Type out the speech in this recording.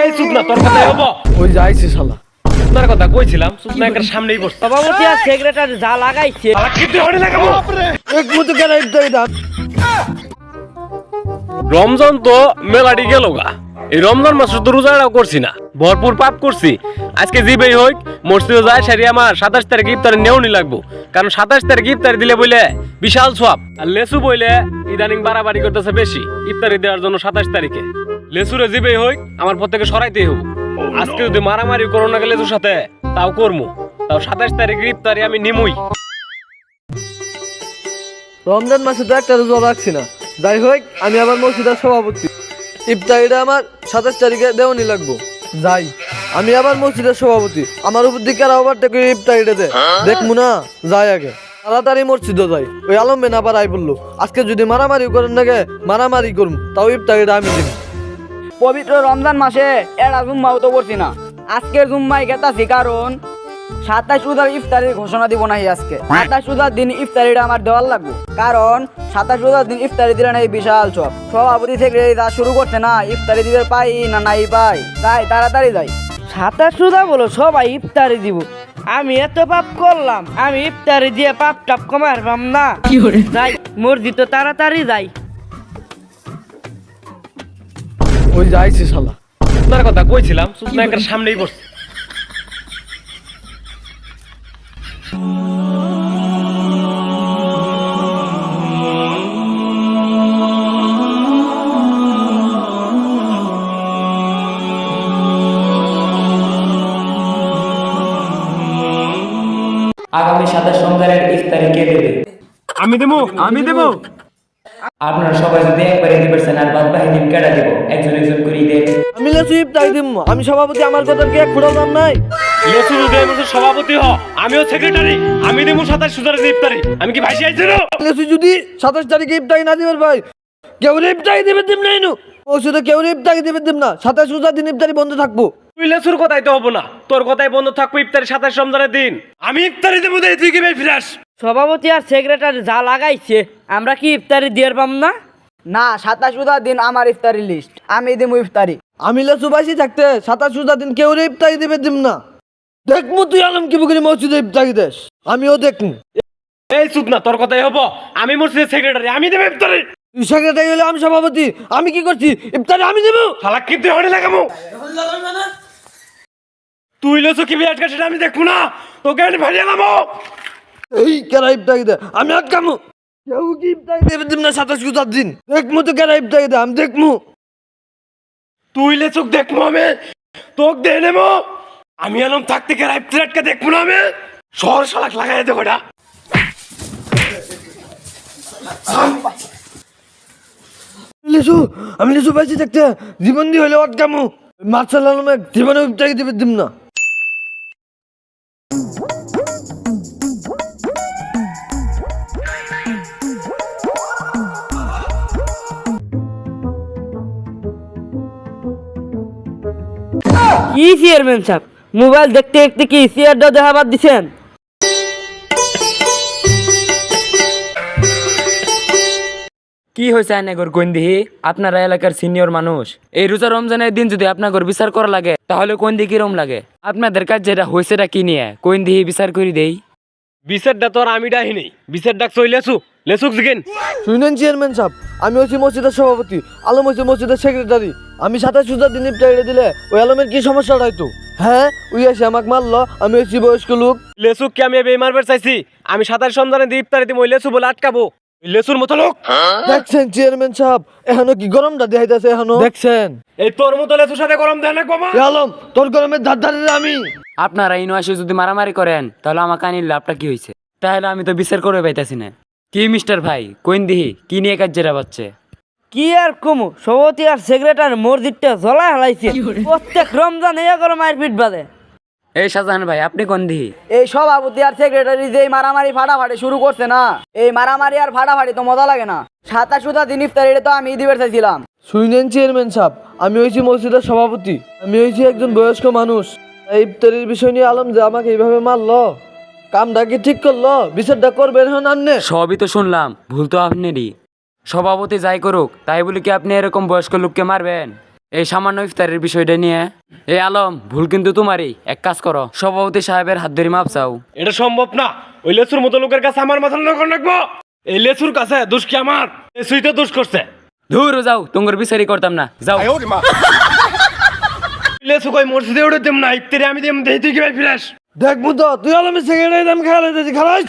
এই চুপ না তোর কথাই হব। ওই যাইছে শালা। আপনার কথা কইছিলাম সামনেই বসছে। সভাপতি আর সেক্রেটারি যা লাগাইছে শালা কিন্তু হড়ে লাগাবো। এক মতো কেন ইফতারি দাম রমজান তো মেলাটি গেল গা। এই রমজান মাসে তো রোজাটাও করছি না। ভরপুর পাপ করছি। আজকে জিবেই হোক মসজিদে যায় সারি আমার সাতাশ তারিখ ইফতারি নেওনি লাগবো। কারণ সাতাশ তারিখ ইফতারি দিলে বইলে বিশাল সব আর লেসু বইলে ইদানিং বাড়াবাড়ি করতেছে বেশি ইফতারি দেওয়ার জন্য সাতাশ তারিখে। লেসুরে জিবেই হোক আমার পর থেকে হব আজকে যদি মারামারি করো না লেসুর সাথে, তাও করমু। তাও সাতাশ তারিখ ইফতারি আমি নিমুই। রমজান মাসে তো একটা রোজা রাখছি না। যাই হোক, আমি আবার মসজিদের সভাপতি। ইফতারিটা আমার সাতাশ তারিখে দেওয়ানি লাগবো। যাই, আমি আবার মসজিদের সভাপতি। আমার উপর দিকে আর ওভারটেক করে ইফতারিটা দে দেখব না? যাই আগে। তাড়াতাড়ি মসজিদে যাই। ওই আলম বেন আবার আই বলল, আজকে যদি মারামারি করেন নাকি মারামারি করুম, তাও ইফতারিটা আমি দিব পবিত্র রমজান মাসে এরা জুম্মাও তো করছি না। আজকের জুম্মাই গেতাছি কারণ সাতাশ উদার ইফতারির ঘোষণা দিব নাই আজকে। সাতাশ উদার দিন ইফতারিটা আমার দেওয়ার লাগবে। কারণ সাতাশ উদার দিন ইফতারি দিলে নাই বিশাল চপ। সভাপতি থেকে যা শুরু করছে না ইফতারি দিবে পাই না নাই পাই। তাই তাড়াতাড়ি যাই। সাতাশ সুদা বলো সবাই ইফতারি দিব। আমি এত পাপ করলাম আমি ইফতারি দিয়ে পাপ টাপ কমার পাম না যাই মসজিদ তো তাড়াতাড়ি যাই। ওই যাইছে শালা। আপনার কথা কইছিলাম একটা সামনেই বসছে। আগামী সাতাশ রমজানের ইফতারি কে দেবে? আমি দেবো আমি দেবো। আপনারা সবাই যদি একবারে দিতে পারছেন আর বাদ কেটে দেবো? একজন একজন করে দেন। আমি দিব। আমি সভাপতি আমার কথা কি দাম নাই? লেসু যদি আমি সভাপতি হ। আমিও সেক্রেটারি আমি দেবো সাতাশ সুতারে ইফতারি। আমি কি ভাইসি আইছি না? যদি সাতাশ তারিখে ইফতারি না দিবেন ভাই কেউ ইফতারি দেবে দিম নাই নু? মসজিদে কেউ ইফতারি দেবে দিম না সাতাশ উজার দিন ইফতারি বন্ধ থাকব। তুই লেসুর কথাই তো হব না। তোর কথাই বন্ধ থাকব ইফতারি সাতাশ রমজানের দিন। আমি ইফতারি দেবো দেই তুই কি ভাই ফিরাস? সভাপতি আর সেক্রেটারি যা লাগাইছে আমরা কি ইফতারি দিয়ে পাম না? না সাতাশ উদার দিন আমার ইফতারি লিস্ট আমি দিব ইফতারি। আমি লেসু বাইসি থাকতে সাতাশ উজার দিন কেউ ইফতারি দিবে দিম না। দেখমু তুই আলম কি বুকরি মসজিদে ইফতারি দেশ আমিও দেখমু। এই চুপ না তোর কথাই হব। আমি মসজিদের সেক্রেটারি আমি দেবো ইফতারি। তুই সেক্রেটারি হলে আমি সভাপতি আমি কি করছি? ইফতারি আমি দেবো শালা কিন্তু হড়ে লাগামো। তুই লেসু কি বিরাট কাছে আমি দেখব না। তোকে আমি ভারিয়ে লামো এই কেরা ইফতারি দে। আমি আর কামু কেউ কি দেবে দিম না সাতাশ উজার দিন? দেখমু তো কেরা ইফতারি দে, আমি দেখমু। তুই লেসুক দেখব আমি। তোকে দিয়ে নেব আমি এলাম থাকতে কে রাইফ প্লেটকে দেখব না আমি। শহর শালাক লাগাই দেবো না লিসু আমি লিসু পাইছি দেখতে। জীবন দিয়ে হলে অটকামু। মার্শাল আলমে জীবনে দিবে দিম না। চেয়ারম্যান সাহেব, মোবাইল দেখতে দেখতে কি চেয়ারটা দেখাবার দিছেন? কি হয়েছে আয়নাগর কোন দিহি? আপনারা এলাকার সিনিয়র মানুষ। এই রোজা রমজানের দিন যদি আপনাগর বিচার করা লাগে, তাহলে কোন দিকে কিরম লাগে? আপনাদের কাজ যেটা হয়েছেটা কি নিয়ে? কোন দিহি বিচার করে দেই। বিশের ডা তোর আমি ডাহি নেই। বিসের ডাক চই লেসু লেসুক জিগেন। শুনেন চেয়ারম্যান সাহেব আমি হচ্ছি মসজিদের সভাপতি আলম হচ্ছে মসজিদের সেক্রেটারি। আমি সাতাশ হাজার দিন ইফতারি দিলে ওই আলমের কি সমস্যা হয়তো? হ্যাঁ ওই এসে আমাকে মারলো আমি হচ্ছি বয়স্ক লোক। লেসুক কি আমি বেমার মারবার চাইছি? আমি সাতাশ সন্ধানে দিয়ে ইফতারি দিব ওই লেসু বলে আটকাবো। লেসুর মতো লোক। দেখছেন চেয়ারম্যান সাহেব এখনও কি গরমটা দেখাইতেছে এখনও? দেখছেন। এই তোর মতো লেসুর সাথে গরম দেয় না বাবা আলম তোর গরমের ধার ধারে আমি। আপনারা ইনো আসে যদি মারামারি করেন তাহলে আমার কানির লাভটা কি হয়েছে তাহলে আমি তো বিচার করে পাইতাছি না। কি মিস্টার ভাই? কোন দিহি? কি নিয়ে কাজ জেরা পাচ্ছে কি আর কমু? সভাপতি আর সেক্রেটারি মসজিদটা জ্বলা হালাইছে। প্রত্যেক রমজান এই করে মায়ের পিঠ বাঁধে। এই শাহজাহান ভাই আপনি কোন দিহি এই সব সভাপতি আর সেক্রেটারি যে মারামারি ফাটাফাটি শুরু করছে না এই মারামারি আর ফাটাফাটি তো মজা লাগে না। সাতাশ উদার দিন ইফতারিটা তো আমি দিবে চাইছিলাম শুনেন চেয়ারম্যান সাহেব আমি হয়েছি মসজিদের সভাপতি আমি হয়েছি একজন বয়স্ক মানুষ। এই ইফতারির বিষয় নিয়ে আলম যে আমাকে এইভাবে মারলো কামটা কি ঠিক করল বিচারটা করবেন এখন আন্নে? সবই তো শুনলাম ভুল তো আপনারই। সভাপতি যাই করুক তাই বলে কি আপনি এরকম বয়স্ক লোককে মারবেন? এই সামান্য ইফতারের বিষয়টা নিয়ে। এই আলম ভুল কিন্তু তোমারই। এক কাজ করো সভাপতি সাহেবের হাত ধরে মাপ চাও। এটা সম্ভব না। ওই লেসুর মতো লোকের কাছে আমার মাথা নকর রাখব এই লেসুর কাছে দোষ কি আমার? লেসুই তো দোষ করছে। ধুর যাও তোমার বিচারই করতাম না। যাও। লেসু কই মসজিদে উঠে দেম না ইফতারে আমি দেম দেই তুই কি ভাই ফিরাস। দেখ বুদ্ধ তুই আলমের সেকেন্ডারি দাম খেয়াল খালাই